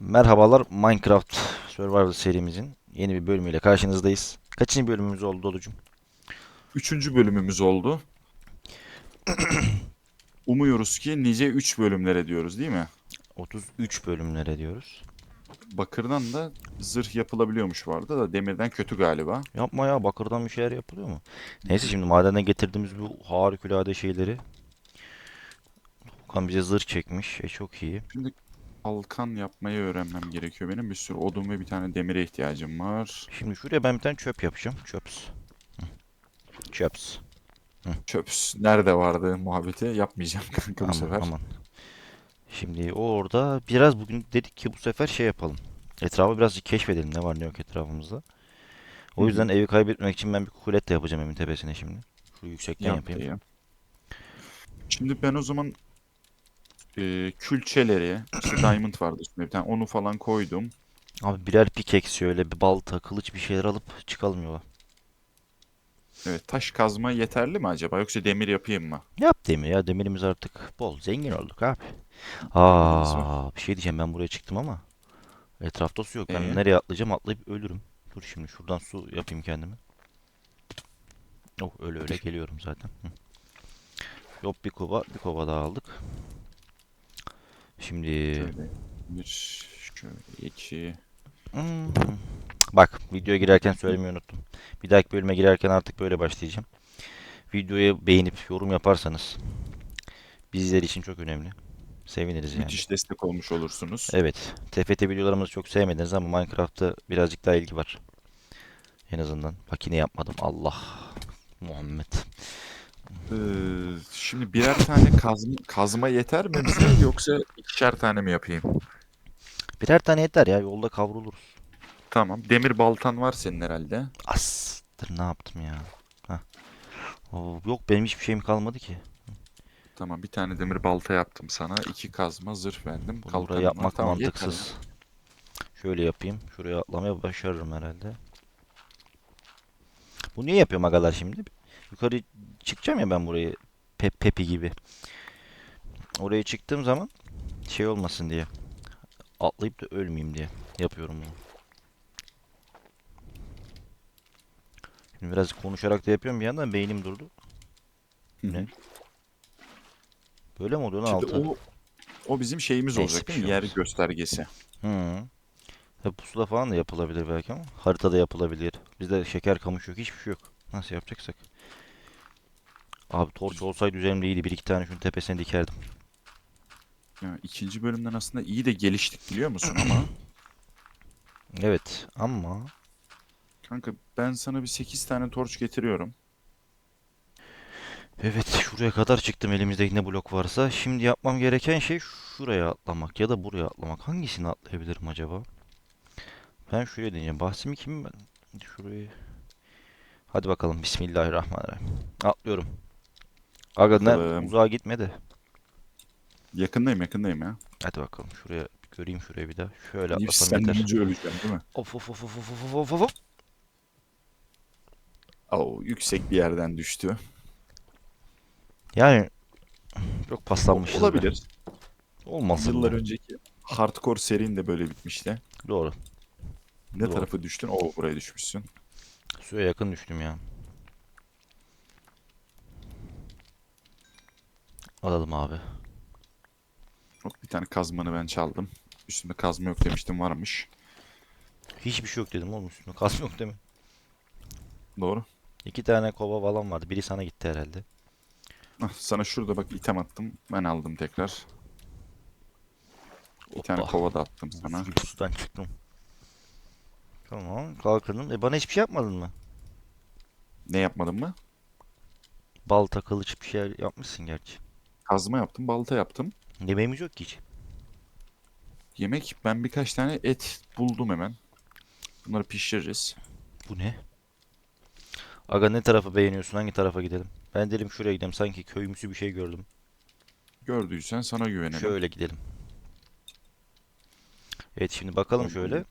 Merhabalar Minecraft Survival serimizin yeni bir bölümüyle karşınızdayız. Kaçıncı bölümümüz oldu Dolucum? Üçüncü bölümümüz oldu. Umuyoruz ki nice 3 bölümlere diyoruz değil mi? 33 bölümlere diyoruz. Bakırdan da zırh yapılabiliyormuş vardı da demirden kötü galiba. Yapma ya bakırdan bir şeyler yapılıyor mu? Neyse şimdi madenden getirdiğimiz bu harikulade şeyleri Okan bize zırh çekmiş. E çok iyi. Şimdi kalkan yapmayı öğrenmem gerekiyor benim. Bir sürü odun ve bir tane demire ihtiyacım var. Şimdi şuraya ben bir tane çöp yapacağım. Çöps. Hı. Çöps. Çöps nerede vardı muhabbeti yapmayacağım kanka bu sefer. aman. Şimdi orada biraz bugün dedik ki bu sefer şey yapalım. Etrafı birazcık keşfedelim ne var ne yok etrafımızda. O Hı yüzden evi kaybetmek için ben bir kulet de yapacağım evin tepesine şimdi. Şu yüksekten Yap yapayım. diye. Şimdi ben o zaman e, külçeleri, işte diamond vardı üstünde bir tane onu falan koydum. Abi birer pickaxe şöyle bir balta, kılıç bir şeyler alıp çıkalım yola. Evet, taş kazma yeterli mi acaba yoksa demir yapayım mı? Yap demir ya demirimiz artık bol. Zengin olduk abi. Aa bir şey diyeceğim ben buraya çıktım ama etrafta su yok. Ben Ee? nereye atlayacağım atlayıp ölürüm. Dur şimdi şuradan su yapayım kendime. Oh öyle öyle geliyorum zaten. Hı. Yok bir kova bir kova daha aldık. Şimdi Şöyle bir, şöyle iki. Hmm. Bak videoya girerken söylemeyi unuttum. Bir dahaki bölüme girerken artık böyle başlayacağım. Videoyu beğenip yorum yaparsanız bizler için çok önemli. Seviniriz yani. Müthiş destek olmuş olursunuz. Evet. TFT videolarımızı çok sevmediniz ama Minecraft'ta birazcık daha ilgi var. En azından. Bak yine yapmadım. Allah. Muhammed. Ee, şimdi birer tane kazma, kazma yeter mi bize yoksa ikişer tane mi yapayım? Birer tane yeter ya. Yolda kavruluruz. Tamam. Demir baltan var senin herhalde. Astır ne yaptım ya. Hah. Oo, yok benim hiçbir şeyim kalmadı ki. Tamam bir tane demir balta yaptım sana. iki kazma zırh verdim. Bunu buraya var. yapmak Tamam, yeter mantıksız. Şöyle yapayım. Şuraya atlamaya başarırım herhalde. Bu niye yapıyorum agalar şimdi? Yukarı çıkacağım ya ben burayı. Pep Pepi gibi. Oraya çıktığım zaman şey olmasın diye. Atlayıp da ölmeyeyim diye yapıyorum bunu. Şimdi biraz konuşarak da yapıyorum bir yandan beynim durdu. Hı hı. Ne? Böyle mi oluyor lan altı? o, o bizim şeyimiz Neyse, olacak değil mi? Yer göstergesi. Hı. Tabii pusula falan da yapılabilir belki ama haritada yapılabilir. Bizde şeker kamış yok, hiçbir şey yok. Nasıl yapacaksak. Abi torç olsaydı üzerimde iyiydi. Bir iki tane şunun tepesine dikerdim. Ya, ikinci bölümden aslında iyi de geliştik biliyor musun ama. Evet ama Kanka ben sana bir 8 tane torç getiriyorum. evet şuraya kadar çıktım elimizdeki ne blok varsa. Şimdi yapmam gereken şey şuraya atlamak ya da buraya atlamak. Hangisini atlayabilirim acaba? Ben şuraya deneyeceğim. Bahsimi kim ben? Şurayı. Hadi bakalım. Bismillahirrahmanirrahim. Atlıyorum. Aga ne Bakalım. uzağa gitme de. Yakındayım yakındayım ya. Hadi bakalım şuraya bir göreyim şuraya bir daha. Şöyle İyi, atlasam Senden yeter. önce öleceğim değil mi? Of of of of of of of of of. Oo, yüksek bir yerden düştü. Yani çok paslanmışız be. Olabilir. Olmasın Yıllar be. önceki hardcore serin de böyle bitmişti. Doğru. Ne Doğru. tarafa düştün? Oo buraya düşmüşsün. Suya yakın düştüm ya. Alalım abi. Çok bir tane kazmanı ben çaldım. Üstümde kazma yok demiştim varmış. Hiçbir şey yok dedim oğlum üstüne. Kas yok değil mi? Doğru. İki tane kova falan vardı. Biri sana gitti herhalde. Ah, sana şurada bak item attım. Ben aldım tekrar. Bir tane Hoppa. kova da attım sana. Sudan çıktım. Tamam kalkındım. E bana hiçbir şey yapmadın mı? Ne yapmadım mı? Balta kılıç bir şey yapmışsın gerçi. Kazma yaptım, balta yaptım. Yemeğimiz yok ki hiç. Yemek ben birkaç tane et buldum hemen. Bunları pişiririz. Bu ne? Aga ne tarafı beğeniyorsun? Hangi tarafa gidelim? Ben dedim şuraya gidelim. Sanki köymüsü bir şey gördüm. Gördüysen sana güvenelim. Şöyle gidelim. Evet şimdi bakalım Tamam. şöyle.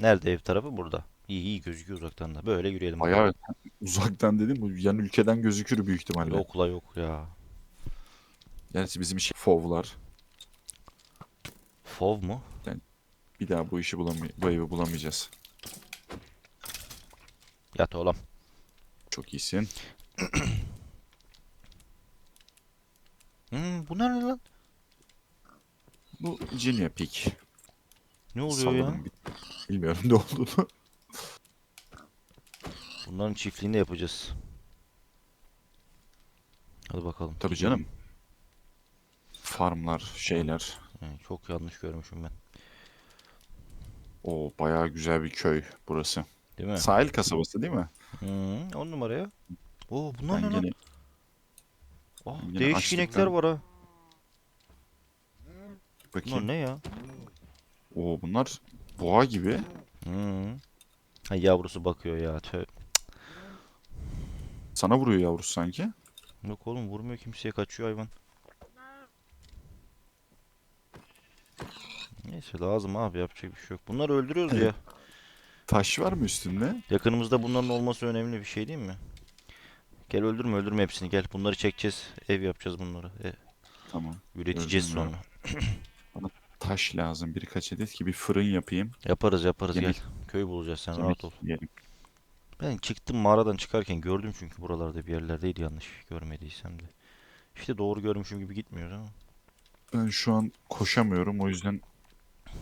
Nerede ev tarafı? Burada. İyi iyi gözüküyor uzaktan da. Böyle yürüyelim. Bayağı uzaktan dedim bu yan ülkeden gözükür büyük ihtimalle. Yok la yok ya. Gerçi bizim şey fovlar. Fov mu? Bir daha bu işi bulamay bu evi bulamayacağız. Yat oğlum. Çok iyisin. Hmm, bu ne lan? Bu Junior Peak. Ne oluyor ya? Sanırım bir- Bilmiyorum ne olduğunu. Bunların çiftliğini yapacağız. Hadi bakalım. Tabii canım. Farmlar, şeyler. He, çok yanlış görmüşüm ben. O bayağı güzel bir köy burası. Değil mi? Sahil kasabası değil mi? Hı, on numaraya. Oo bunlar Ben ne lan? gene Ah, yine değişik inekler var ha. bakayım. Bunlar ne ya? Oo bunlar boğa gibi. Hı. Ha, yavrusu bakıyor ya. Tö. Sana vuruyor yavrusu sanki. Yok oğlum vurmuyor kimseye kaçıyor hayvan. Neyse lazım abi yapacak bir şey yok. Bunları öldürüyoruz Evet. ya. Taş var mı üstünde? Yakınımızda bunların olması önemli bir şey değil mi? Gel öldürme öldürme hepsini gel. Bunları çekeceğiz. Ev yapacağız bunları. E, Tamam. üreteceğiz Öldürme. sonra. Taş lazım birkaç adet ki bir fırın yapayım. Yaparız yaparız Yemek- gel. Köy bulacağız sen Yemek rahat ol. yiyelim. Ben çıktım mağaradan çıkarken gördüm çünkü buralarda bir yerlerdeydi yanlış görmediysem de. İşte doğru görmüşüm gibi gitmiyor ama. Ben şu an koşamıyorum o yüzden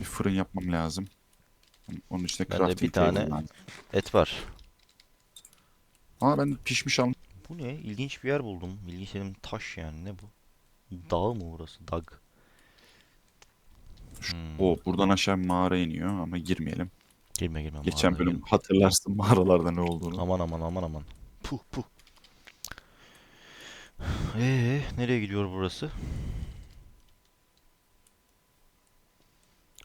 bir fırın yapmam lazım. Onun için de Ben de bir crafting table tane- lazım. Et var. Aa ben pişmiş almışım. Bu ne? İlginç bir yer buldum. İlginç dedim taş yani ne bu? Dağ mı burası? Dag. Hmm. O buradan aşağı bir mağara iniyor ama girmeyelim. Girme girme. Geçen mağaraya bölüm girme. hatırlarsın mağaralarda ne olduğunu. Aman aman aman aman. Puh puh. Ee, nereye gidiyor burası?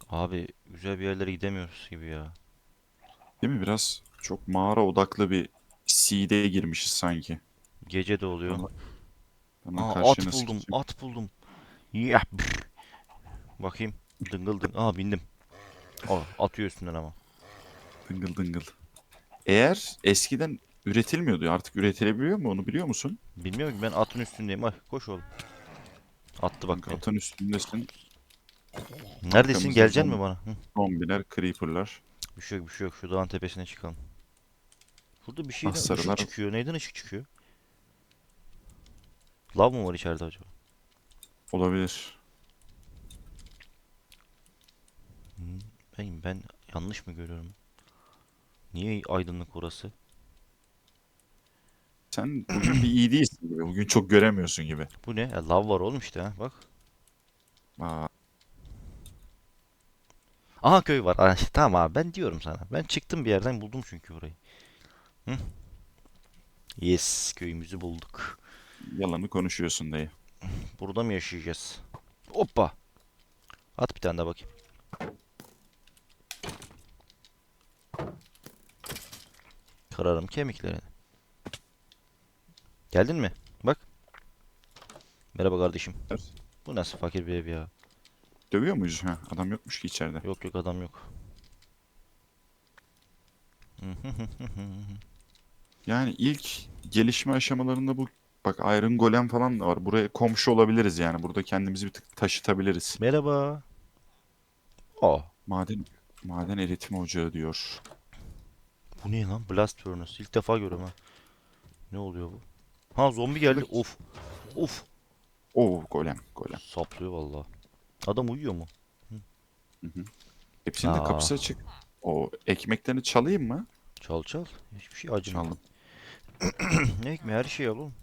Abi güzel bir yerlere gidemiyoruz gibi ya. Değil mi? Biraz çok mağara odaklı bir seed'e girmişiz sanki. Gece de oluyor. Bana- Aa, at buldum, gidecek? at buldum. Ya. Bakayım. Dıngıl dıng. Aa bindim. Aa, atıyor üstünden ama. Dıngıl dıngıl. Eğer eskiden üretilmiyordu artık üretilebiliyor mu onu biliyor musun? Bilmiyorum ki ben atın üstündeyim. Ay koş oğlum. Attı bak atın üstündesin. Neredesin? Geleceksin mi bana? Hı. Zombiler, creeper'lar. Bir şey yok bir şey yok. Şu dağın tepesine çıkalım. Burada bir şeyden Ah, ışık sarılar. çıkıyor. Neyden ışık çıkıyor? Lav mı var içeride acaba? Olabilir. Ben, ben yanlış mı görüyorum? Niye aydınlık orası? Sen bugün bir iyi değilsin gibi. Bugün çok göremiyorsun gibi. Bu ne? Ya, lav var oğlum işte ha bak. Aa, Aha köy var. Aa, tamam abi ben diyorum sana. Ben çıktım bir yerden buldum çünkü burayı. Hı? Yes köyümüzü bulduk. yalanı konuşuyorsun dayı. Burada mı yaşayacağız? Hoppa. At bir tane daha bakayım. Kırarım kemiklerini. Geldin mi? Bak. Merhaba kardeşim. Bu nasıl fakir bir ev ya? Dövüyor muyuz? Ha, adam yokmuş ki içeride. Yok yok adam yok. Yani ilk gelişme aşamalarında bu bak Iron Golem falan da var. Buraya komşu olabiliriz yani. Burada kendimizi bir tık taşıtabiliriz. Merhaba. Aa, Maden maden eritme ocağı diyor. bu ne lan? Blast Furnace. İlk defa görüyorum ha. Ne oluyor bu? Ha zombi geldi. Of. Of. Oo golem golem. Saplıyor vallahi. Adam uyuyor mu? Hepsinin de Aa. kapısı açık. O ekmeklerini çalayım mı? Çal çal. Hiçbir şey acımıyor. Çaldım. Ne ekmeği her şey al oğlum.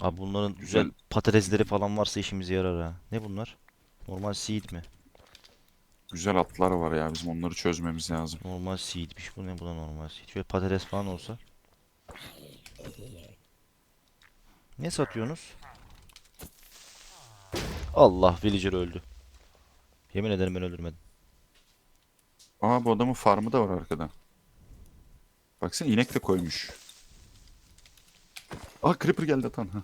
Abi bunların güzel Güzel. patatesleri falan varsa işimize yarar ha. Ne bunlar? Normal seed mi? Güzel atlar var ya bizim onları çözmemiz lazım. Normal seedmiş. Bu ne? Bu da normal seed. Şöyle patates falan olsa. Ne satıyorsunuz? Allah villager öldü. Yemin ederim ben öldürmedim. Aa bu adamın farmı da var arkada. Baksana inek de koymuş. Aa creeper geldi atan. Ha.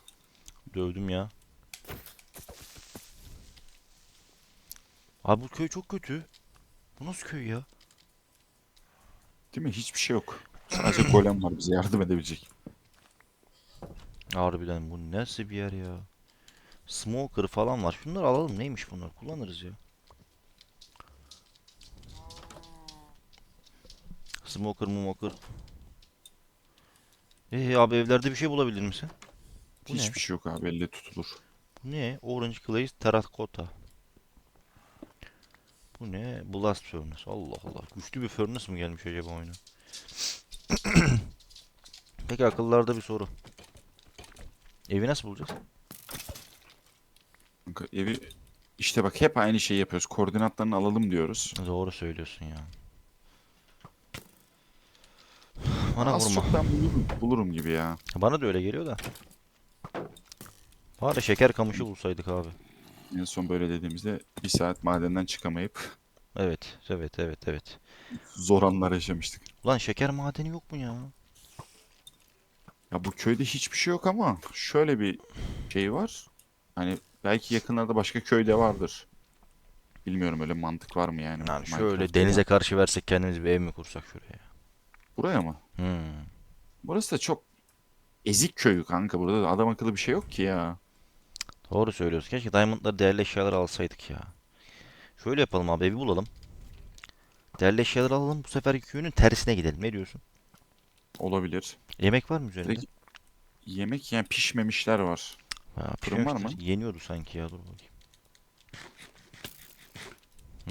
Dövdüm ya. Abi bu köy çok kötü. Bu nasıl köy ya? Değil mi? Hiçbir şey yok. Sadece golem var bize yardım edebilecek. Harbiden bu nasıl bir yer ya? Smoker falan var. Şunları alalım. Neymiş bunlar? Kullanırız ya. Smoker mumoker. Ee abi evlerde bir şey bulabilir misin? Bu ne? Hiçbir şey yok abi elle tutulur. Bu ne? Orange Glaze Terracotta. Bu ne? Blast Furnace. Allah Allah. Güçlü bir furnace mı gelmiş acaba oyuna? Peki akıllarda bir soru. Evi nasıl bulacağız? Kanka evi işte bak hep aynı şeyi yapıyoruz. Koordinatlarını alalım diyoruz. Doğru söylüyorsun ya. Bana Az vurma. çok ben bulurum, bulurum gibi ya. Bana da öyle geliyor da. Bari şeker kamışı bulsaydık abi. En son böyle dediğimizde bir saat madenden çıkamayıp Evet, evet, evet, evet. zor anlar yaşamıştık. Ulan şeker madeni yok mu ya? Ya bu köyde hiçbir şey yok ama şöyle bir şey var. Hani belki yakınlarda başka köyde vardır. Bilmiyorum öyle mantık var mı yani? Yani şöyle Minecraft'ta denize karşı versek kendimiz bir ev mi kursak şuraya? Buraya mı? Hmm. Burası da çok ezik köyü kanka. Burada da adam akıllı bir şey yok ki ya. Doğru söylüyorsun. Keşke diamondları değerli eşyalar alsaydık ya. Şöyle yapalım abi evi bulalım. Değerli eşyaları alalım. Bu sefer köyünün tersine gidelim. Ne diyorsun? Olabilir. Yemek var mı üzerinde? Direkt yemek yani pişmemişler var. Ha, fırın var pişmemiştir. Yeniyordu sanki ya. Dur bakayım. Hı.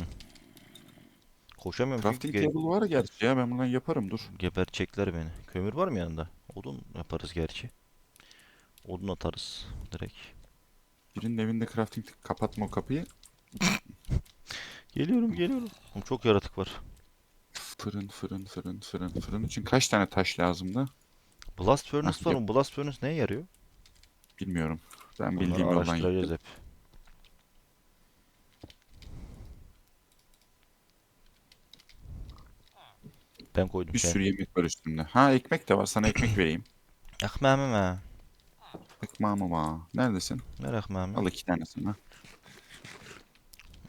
Koşamıyorum çünkü Crafting geri- table var gerçi ya ben buradan yaparım dur. gebertecekler beni. Kömür var mı yanında? Odun yaparız gerçi. Odun atarız direkt. Birinin evinde crafting kapatma o kapıyı. Geliyorum geliyorum. Oğlum çok yaratık var. Fırın fırın fırın fırın fırın için kaç tane taş lazımdı? Blast Furnace Ah, var mı? Blast Furnace neye yarıyor? Bilmiyorum. Ben bildiğim yoldan araştıracağız hep. Ben koydum Bir şey. sürü yemek var üstünde. Ha ekmek de var. Sana ekmek vereyim. Ekmeğimi mi? Ekmeğim var. Neredesin? Ver ekmeğimi. Al iki tanesini. ha.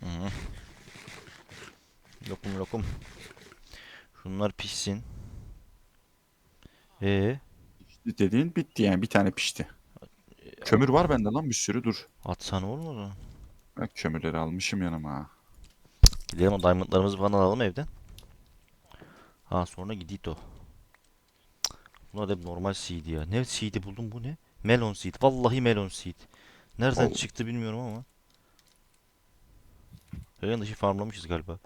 Hı. Lokum lokum. Şunlar pişsin. Ee, Dediğin bitti yani. Bir tane pişti. Kömür var bende lan bir sürü dur. atsana olmadı. Bak kömürleri almışım yanıma. Gidelim o diamondlarımızı falan alalım evden. Ha sonra gidit o. Bunlar hep normal seed ya. Ne seed'i buldum bu ne? Melon seed. Vallahi melon seed. Nereden Oh. çıktı bilmiyorum ama. Yayın dışı farmlamışız galiba.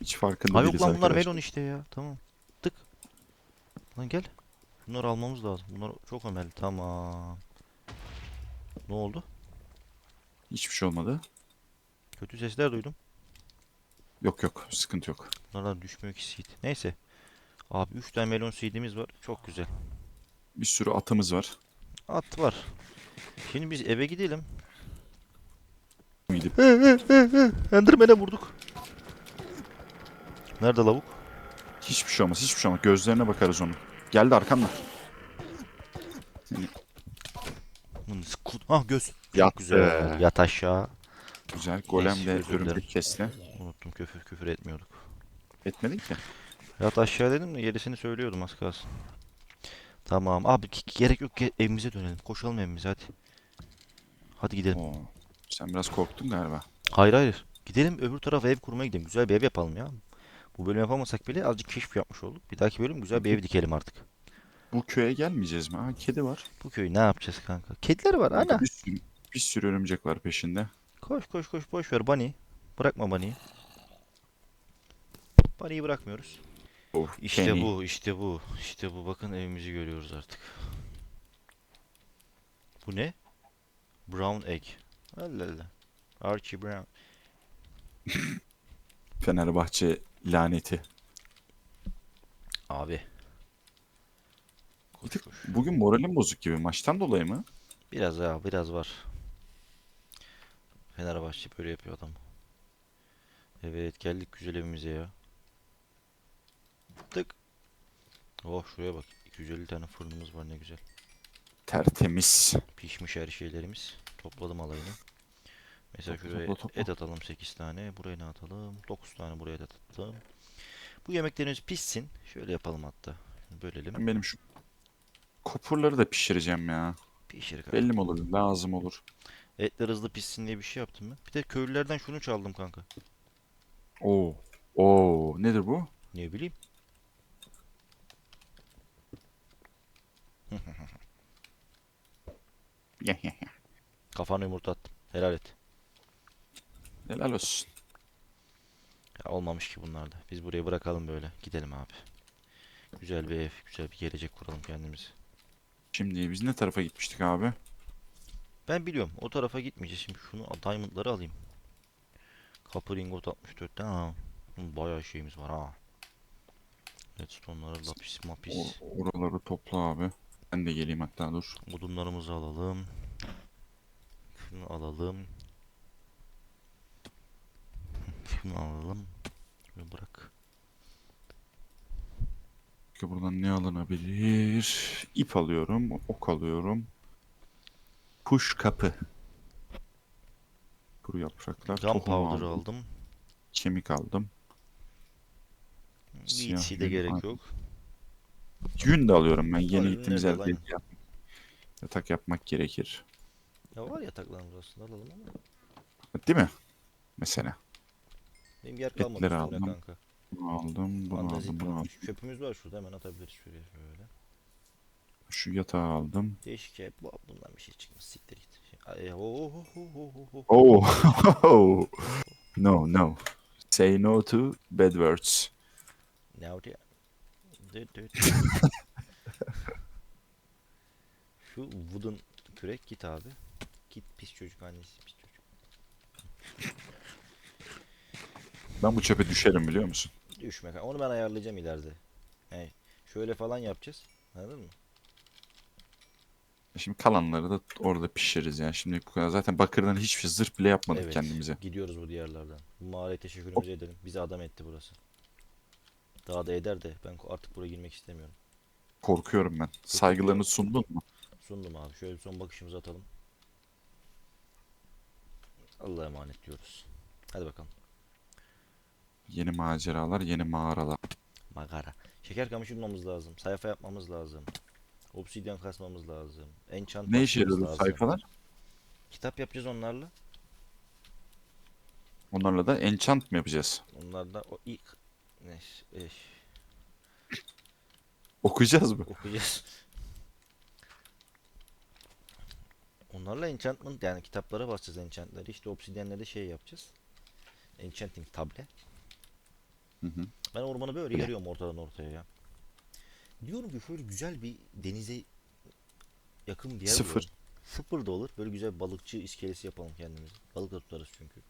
Hiç farkında Ha yok değiliz lan bunlar arkadaşlar. melon işte ya. Tamam. Tık. Lan gel. Bunları almamız lazım. Bunlar çok önemli. Tamam. Ne oldu? Hiçbir şey olmadı. Kötü sesler duydum. Yok yok. Sıkıntı yok. Bunlardan düşmüyor ki seed. Neyse. Abi 3 tane melon seed'imiz var. Çok güzel. Bir sürü atımız var. At var. Şimdi biz eve gidelim. Gidip Enderman'e vurduk. Nerede lavuk? hiçbir şey olmaz. Hiçbir şey olmaz. Gözlerine bakarız onun. Geldi arkamda. Bunun skut. Ah göz. Çok Yat güzel. be. Yat aşağı. Güzel. Golem Neyse, de özür dilerim. örümcek kesti. Unuttum küfür küfür etmiyorduk. Etmedin ki. Yat aşağı dedim de gerisini söylüyordum az kalsın. Tamam abi ki- gerek yok ki evimize dönelim. Koşalım evimize hadi. Hadi gidelim. Oo. Sen biraz korktun galiba. Hayır hayır. Gidelim öbür tarafa ev kurmaya gidelim. Güzel bir ev yapalım ya. Bu bölüm yapamasak bile azıcık keşif yapmış olduk. Bir dahaki bölüm güzel bir ev dikelim artık. Bu köye gelmeyeceğiz mi? Ha kedi var. Bu köyü ne yapacağız kanka? Kediler var ana. Bir sürü, bir sürü örümcek var peşinde. Koş koş koş boş ver Bunny. Bırakma Bunny'yi. Bunny'yi bırakmıyoruz. Oh, İşte Penny. bu, işte bu, işte bu. Bakın evimizi görüyoruz artık. Bu ne? Brown egg. Allah Allah. Archie Brown. Fenerbahçe laneti. Abi. Bir Koş tık koş. bugün moralim bozuk gibi. Maçtan dolayı mı? Biraz ya, biraz var. Fenerbahçe böyle yapıyor adam. Evet, geldik güzel evimize ya. Tık. Oh şuraya bak. 250 tane fırınımız var ne güzel. Tertemiz. Pişmiş her şeylerimiz. Topladım alayını. Mesela Topla, şuraya topla, topla. et atalım 8 tane. Buraya ne atalım? 9 tane buraya da attım. Bu yemeklerimiz pişsin. Şöyle yapalım hatta. Bölelim. Ben benim şu kopurları da pişireceğim ya. Pişir kanka. Belli mi olur? Lazım olur. Etler hızlı pişsin diye bir şey yaptım ben. Bir de köylülerden şunu çaldım kanka. Oo. Oo. Nedir bu? Ne bileyim. Kafana yumurta attım. Helal et. Helal olsun. Ya olmamış ki bunlar da. Biz burayı bırakalım böyle. Gidelim abi. Güzel bir ev, güzel bir gelecek kuralım kendimize. Şimdi biz ne tarafa gitmiştik abi? Ben biliyorum. O tarafa gitmeyeceğiz. Şimdi şunu diamondları alayım. Kapı ringot 64 tane. Ha. Hı, Bayağı şeyimiz var ha. Redstone'ları lapis mapis. O- oraları topla abi. Ben de geleyim hatta dur. Odunlarımızı alalım. Şunu alalım. Şunu alalım. Şunu bırak. Peki buradan ne alınabilir? İp alıyorum. Ok alıyorum. Kuş kapı. Kuru yapraklar. Gunpowder aldım. Kemik aldım. Leeds'i de gerek yok. Yün de alıyorum ben. Yeni gittiğimiz yünler de yerde aynen. yat- yatak yapmak gerekir. Ya var yataklarımız aslında alalım ama. Değil mi? Mesela. Benim yer kalmadı Etleri aldım. kanka. Bunu aldım, bunu aldım, bunu aldım. Çöpümüz var şurada hemen atabiliriz şuraya şöyle. Şu yatağı aldım. Değişik şey. Bu, bundan bir şey çıkmaz. Siktir git. Şey, ay, oh, oh, oh, no, no. Say no to bad words. Diye. Düt düt. Şu wooden kürek git abi. Git pis çocuk annesi pis çocuk. Ben bu çöpe düşerim biliyor musun? Düşme. Onu ben ayarlayacağım ileride. Yani şöyle falan yapacağız. Anladın mı? Şimdi kalanları da orada pişiririz yani. Şimdi bu kadar. Zaten bakırdan hiçbir zırh bile yapmadık Evet. kendimize. Gidiyoruz bu diyarlardan. Bu mağaraya teşekkürümüzü edelim. Bizi adam etti burası. Daha da eder de ben artık buraya girmek istemiyorum. Korkuyorum ben. Saygılarını sundun mu? Sundum abi. Şöyle bir son bakışımızı atalım. Allah'a emanet diyoruz. Hadi bakalım. Yeni maceralar, yeni mağaralar. Magara. Şeker kamışı bulmamız lazım. Sayfa yapmamız lazım. Obsidyen kasmamız lazım. Enchant Ne işe basmamız yarıyor bu lazım. sayfalar? Kitap yapacağız onlarla. Onlarla da enchant mı yapacağız? Onlarla o ilk eş, eş, Okuyacağız mı? okuyacağız. Onlarla enchantment yani kitaplara basacağız enchantları. İşte obsidyenle şey yapacağız. Enchanting table. Hı hı. Ben ormanı böyle Öyle. yarıyorum ortadan ortaya ya. Diyorum ki şöyle güzel bir denize yakın bir yer Sıfır. bulalım. Sıfır da olur. Böyle güzel balıkçı iskelesi yapalım kendimize. Balık da tutarız çünkü.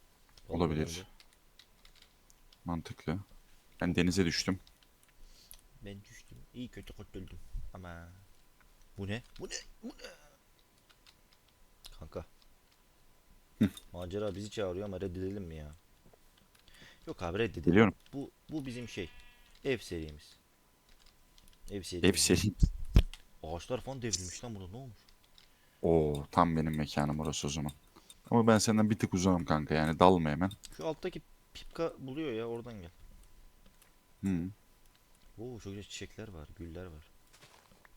Balık Olabilir. önemli. Mantıklı. Ben denize düştüm. Ben düştüm. İyi kötü kurtuldum. Ama bu ne? Bu ne? Bu ne? Kanka. Hı. Macera bizi çağırıyor ama reddedelim mi ya? Yok abi reddedelim. Biliyorum. Bu bu bizim şey. Ev serimiz. Ev serimiz. Hepsi. Ağaçlar falan devrilmiş lan burada ne olmuş? Oo, tam benim mekanım orası o zaman. Ama ben senden bir tık uzağım kanka yani dalma hemen. Şu alttaki pipka buluyor ya oradan gel. Hı. Oo çok güzel çiçekler var, güller var.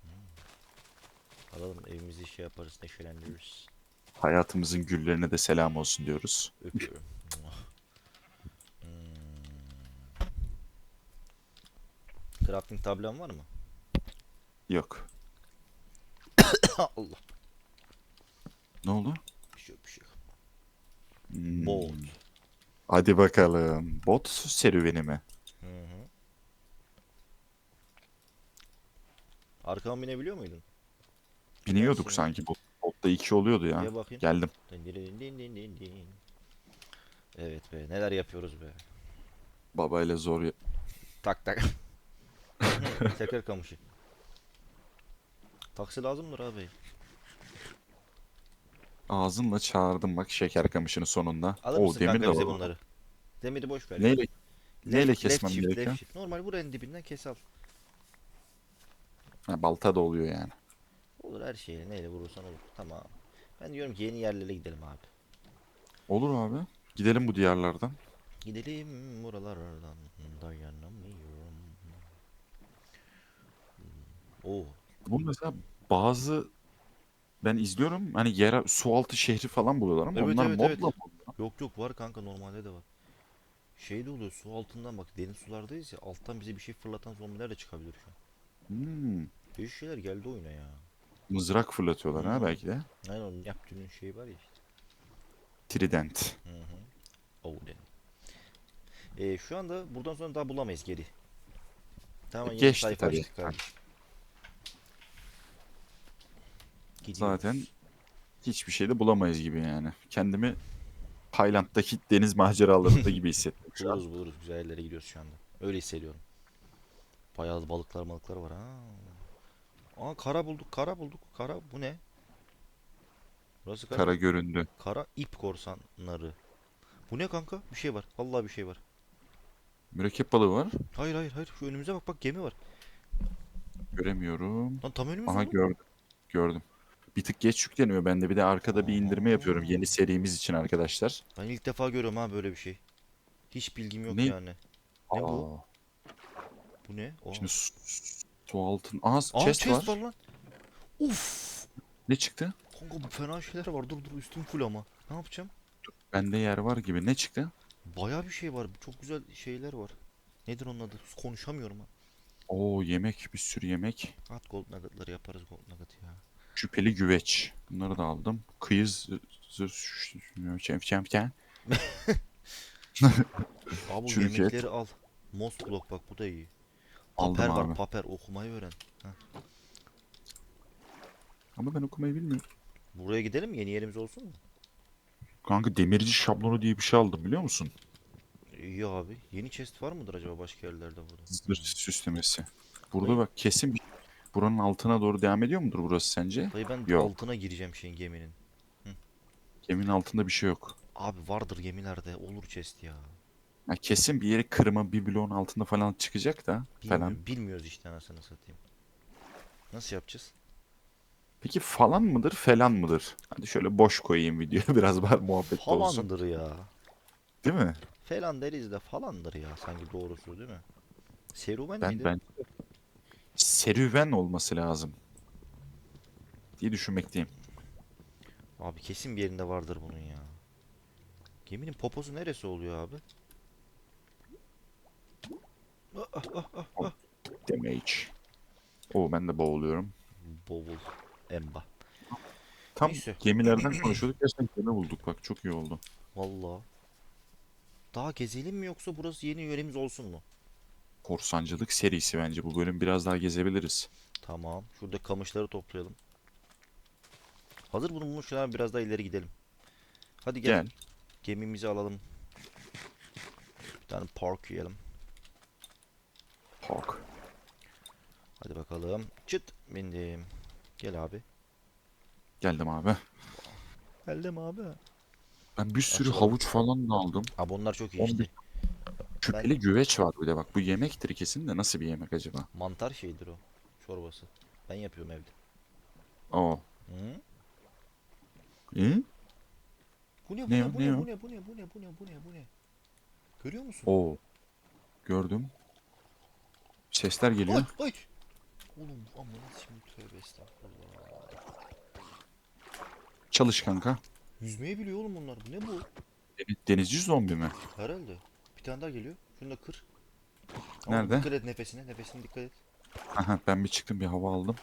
Hmm. Alalım evimizi şey yaparız, neşelendiririz. Hayatımızın güllerine de selam olsun diyoruz. Öpüyorum. Crafting tablem var mı? Yok. Allah. Ne oldu? Bir şey yok, bir şey yok. Hmm. Bolt. Hadi bakalım. Bot serüveni mi? Hı hı. Arkama binebiliyor muydun? Biniyorduk Binersin. sanki. Bot, botta iki oluyordu ya. Bakayım. Geldim. Din din din din din din. Evet be neler yapıyoruz be. Babayla zor. ya- Tak tak. Teker kamışı. Taksi lazımdır abi. Ağzımla çağırdım bak şeker kamışını sonunda. Alır Oo mısın demir kanka de bize var. bunları? Demiri boş ver. Neyle, neyle left kesmem shift, left gerekiyor? shift. Normal buranın dibinden kes al. Ha, balta da oluyor yani. Olur her şeyle neyle vurursan olur. Tamam. Ben diyorum ki yeni yerlere gidelim abi. Olur abi. Gidelim bu diyarlardan. Gidelim buralardan dayanamıyorum. Hmm. Oo, Bu mesela bazı Ben izliyorum. Hani yer su altı şehri falan buluyorlar ama Evet, onlar evet, modla evet. mı oluyor? Yok yok var kanka normalde de var. Şey de oluyor su altından bak deniz sulardayız ya alttan bize bir şey fırlatan zombiler de çıkabilir şu an. Hmm. Değişik şeyler geldi oyuna ya. Mızrak fırlatıyorlar ha belki de. Aynen onun Neptün'ün şeyi var ya işte. Trident. Hı hı. Odin. Ee, şu anda buradan sonra daha bulamayız geri. Tamam yeni Geçti sayfa tabii. açtık kardeşim. Gidiyoruz. Zaten hiçbir şey de bulamayız gibi yani. Kendimi Highland'daki deniz maceralarında gibi hissettim şu an. Buluruz buluruz güzel yerlere gidiyoruz şu anda. Öyle hissediyorum. Bayağı balıklar balıklar var ha. Aa kara bulduk kara bulduk. Kara bu ne? Burası kara. Kara göründü. Kara ip korsanları. Bu ne kanka? Bir şey var. Vallahi bir şey var. Mürekkep balığı var. Hayır hayır hayır. Şu önümüze bak bak gemi var. Göremiyorum. Lan tam önümüzde Aha gördüm. Gördüm. Bir tık geç yükleniyor bende. Bir de arkada bir indirme yapıyorum yeni serimiz için arkadaşlar. Ben ilk defa görüyorum ha böyle bir şey. Hiç bilgim yok Ne? yani. Ne bu? Bu ne? Aa. Şimdi su, su altın. Aa, Aa, chest, chest var. lan. Uf. Ne çıktı? Kanka bu fena şeyler var. Dur dur üstüm full ama. Ne yapacağım? Bende yer var gibi. Ne çıktı? Bayağı bir şey var. Çok güzel şeyler var. Nedir onun adı? Konuşamıyorum ha. Oo yemek. Bir sürü yemek. At gold nugget'ları yaparız gold nugget ya. Şüpheli güveç. Bunları da aldım. Kıyız. Zır, çem çem çem. Abi bu Çürük et. yemekleri al. Most block bak bu da iyi. Aldım Paper var abi. paper okumayı öğren. Ama ben okumayı bilmiyorum. Buraya gidelim mi? Yeni yerimiz olsun mu? Kanka demirci şablonu diye bir şey aldım biliyor musun? İyi abi. Yeni chest var mıdır acaba başka yerlerde burada? Zırh süslemesi. Burada bak kesin bir buranın altına doğru devam ediyor mudur burası sence? Dayı ben Yok. altına gireceğim şeyin geminin. Geminin altında bir şey yok. Abi vardır gemilerde olur chest ya. Ya kesin bir yeri kırma bir bloğun altında falan çıkacak da Bilmiyorum, falan. bilmiyoruz işte anasını satayım. Nasıl yapacağız? Peki falan mıdır falan mıdır? Hadi şöyle boş koyayım videoya biraz var muhabbet de olsun. Falandır ya. Değil mi? Falan deriz de falandır ya sanki doğrusu değil mi? Serüven Ben miydi? ben serüven olması lazım diye düşünmekteyim. Abi kesin bir yerinde vardır bunun ya. Geminin poposu neresi oluyor abi? Damage. Oo ben de boğuluyorum. Bovul. Emba. Tam Neyse. gemilerden konuşuyorduk. Gerçekten gemi bulduk bak çok iyi oldu. Valla. Daha gezelim mi yoksa burası yeni yerimiz olsun mu? Korsancılık serisi bence bu bölüm biraz daha gezebiliriz. Tamam. Şurada kamışları toplayalım. Hazır bunu bulmuşken biraz daha ileri gidelim. Hadi gel. Gel. Gemimizi alalım. Bir tane park yiyelim. Hawk. Hadi bakalım. Çıt bindim. Gel abi. Geldim abi. Geldim abi. Ben bir sürü Açalım. havuç falan da aldım. Abi onlar çok iyi işte. Bir- Küpeli güveç var bir de bak. Bu yemektir kesin de nasıl bir yemek acaba? Mantar şeydir o. Çorbası. Ben yapıyorum evde. Oo. Hı? İyi. Bu ne bu Ne ne bu ne ne bu ne bu ne bu ne bu ne bu ne bu ne? Görüyor musun? Oo. Gördüm. Sesler geliyor. Ay ay. Oğlum aman şimdi tövbe estağfurullah. Çalış kanka. Yüzmeyi biliyor oğlum bunlar. Bu ne bu? Deniz- Denizci zombi mi? Herhalde. Tane daha geliyor. Şunu da kır. Ama Nerede? Dikkat et nefesine. Nefesine dikkat et. Aha ben bir çıktım bir hava aldım.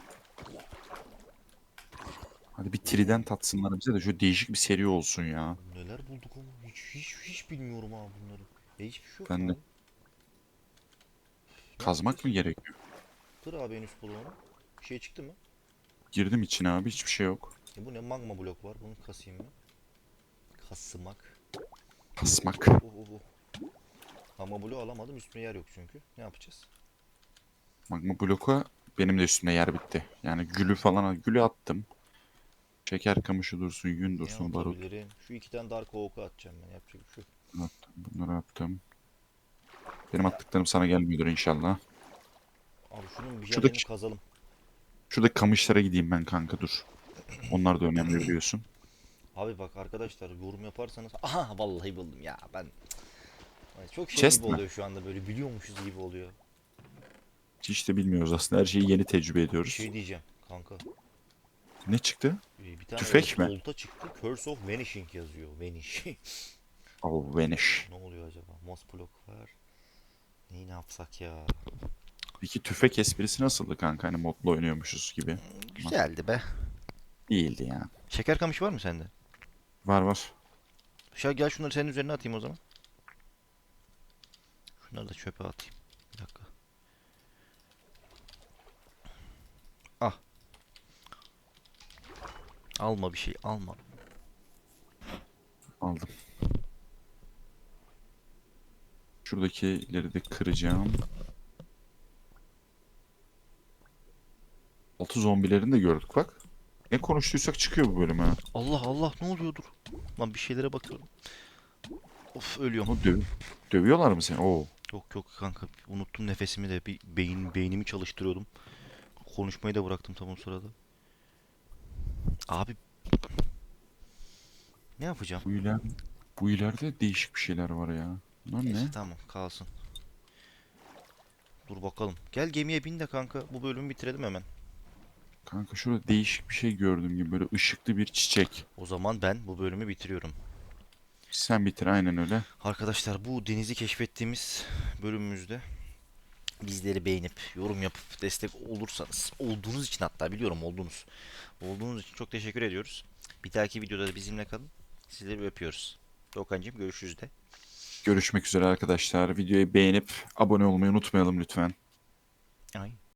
Hadi bir trident atsınlar bize de şu değişik bir seri olsun ya. Neler bulduk oğlum? Hiç hiç hiç bilmiyorum ha bunları. E hiçbir şey yok Ben de. Kazmak mı gerekiyor? Kır abi en üst bloğunu. Bir şey çıktı mı? Girdim içine abi hiçbir şey yok. E bu ne magma blok var. Bunu kasayım mı? Kasmak. Kasmak. Oh, oh, oh. Magma bloğu alamadım. Üstüne yer yok çünkü. Ne yapacağız? Magma bloka benim de üstüme yer bitti. Yani gülü falan gülü attım. Şeker kamışı dursun, yün Ne dursun, barut. Şu iki tane dark oak'u atacağım ben. Yapacak bir şey yok. Attım, bunları attım. Benim attıklarım sana gelmiyordur inşallah. Abi şunun bir Şuradaki- yerlerini kazalım. Şurada kamışlara gideyim ben kanka dur. Onlar da önemli biliyorsun. Abi bak arkadaşlar yorum yaparsanız aha vallahi buldum ya ben Ay, çok şey Chest gibi mi? oluyor şu anda böyle biliyormuşuz gibi oluyor. Hiç de bilmiyoruz aslında her şeyi yeni tecrübe Bir ediyoruz. şey diyeceğim kanka. Ne çıktı? Ee, Bir tane Tüfek mi? olta çıktı. Curse of Vanishing yazıyor. Vanish. Oh vanish. ne oluyor acaba? Moss block var. Neyi ne yapsak ya? Peki tüfek esprisi nasıldı kanka? Hani modlu oynuyormuşuz gibi. Güzeldi be. Değildi ya. Şeker kamış var mı sende? Var var. Şa gel şunları senin üzerine atayım o zaman. Şunları da çöpe atayım. Bir dakika. Ah. Alma bir şey alma. Aldım. Şuradakileri de kıracağım. Altı zombilerini de gördük bak. Ne konuştuysak çıkıyor bu bölüm ha. Allah Allah ne oluyordur? Lan bir şeylere bakıyorum. Of ölüyorum. Ama döv dövüyorlar mı seni? Oo. Yok yok kanka unuttum nefesimi de bir beyin beynimi çalıştırıyordum. Konuşmayı da bıraktım tam o sırada. Abi ne yapacağım? Bu iler bu ileride değişik bir şeyler var ya. Bunlar Neyse ne? tamam kalsın. Dur bakalım. Gel gemiye bin de kanka bu bölümü bitirelim hemen. Kanka şurada değişik bir şey gördüm gibi böyle ışıklı bir çiçek. O zaman ben bu bölümü bitiriyorum. Sen bitir aynen öyle. Arkadaşlar bu denizi keşfettiğimiz bölümümüzde bizleri beğenip yorum yapıp destek olursanız olduğunuz için hatta biliyorum oldunuz. Olduğunuz için çok teşekkür ediyoruz. Bir dahaki videoda da bizimle kalın. Sizleri öpüyoruz. Doğukancığım görüşürüz de. Görüşmek üzere arkadaşlar. Videoyu beğenip abone olmayı unutmayalım lütfen. Ay.